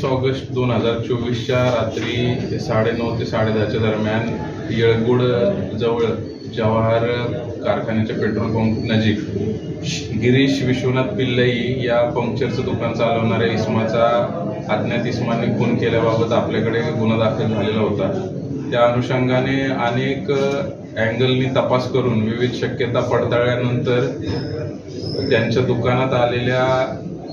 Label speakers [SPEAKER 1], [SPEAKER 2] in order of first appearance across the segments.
[SPEAKER 1] वीस ऑगस्ट दोन हजार चोवीसच्या रात्री साडेनऊ ते साडेदहाच्या दरम्यान येळगुड जवळ जवाहर कारखान्याच्या पेट्रोल पंप नजीक गिरीश विश्वनाथ पिल्लई या पंक्चरचं दुकान चालवणाऱ्या इस्माचा अज्ञात इस्माने खून केल्याबाबत आपल्याकडे गुन्हा दाखल झालेला होता. त्या अनुषंगाने अनेक अँगलनी तपास करून विविध शक्यता पडताळल्यानंतर त्यांच्या दुकानात आलेल्या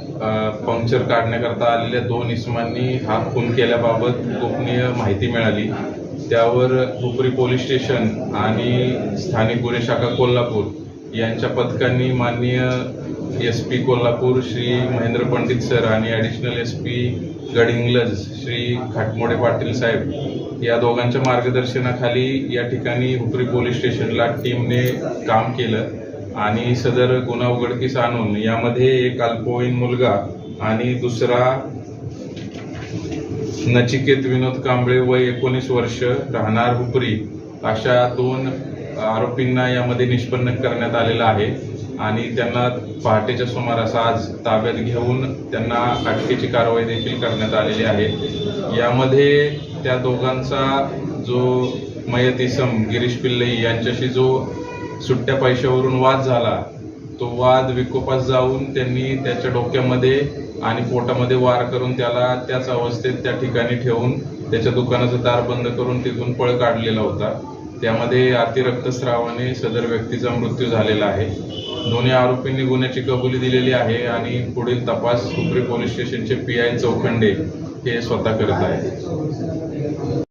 [SPEAKER 1] पंक्चर काढण्याकरता आलेल्या दोन इसमांनी हा खून केल्याबाबत गोपनीय माहिती मिळाली. त्यावर हुपरी पोलीस स्टेशन आणि स्थानिक गुन्हे शाखा कोल्हापूर यांच्या पथकांनी माननीय S P Kolhapur Shri Mahendra Pandit sir आणि additional S P Gadhinglaj Shri Khatmode Patil saheb या दोघांच्या मार्गदर्शनाखाली या ठिकाणी हुपरी पोलीस स्टेशनला टीमने काम केलं. आणि सदर गुन्हा उघडकीस आणून यामध्ये एक अल्पवयीन मुलगा आणि दुसरा नचिकेत विनोद कांबळे वय एकोणीस वर्ष राहणार हुपरी अशा दोन आरोपींना यामध्ये निष्पन्न करण्यात आलेला आहे. आणि त्यांना पहाटेच्या सुमारास आज ताब्यात घेऊन त्यांना अटकेची कारवाई देखील करण्यात आलेली आहे. यामध्ये त्या दोघांचा जो मयत इसम गिरीश पिल्लई यांच्याशी जो सुट्ट्या पैशावरून वाद झाला तो वाद विकोपास जाऊन त्यांनी त्याच्या डोक्यामध्ये आणि पोटामध्ये वार करून त्याला त्याच अवस्थेत त्या ठिकाणी ठेवून त्याच्या दुकानाचं दार बंद करून तिथून पळ काढलेला होता. त्यामध्ये अतिरक्तस्रावाने सदर व्यक्तीचा मृत्यू झालेला आहे. दोन्ही आरोपींनी गुन्ह्याची कबुली दिलेली आहे आणि पुढील तपास हुपरी पोलीस स्टेशनचे पी आय चौखंडे हे स्वतः करत आहेत.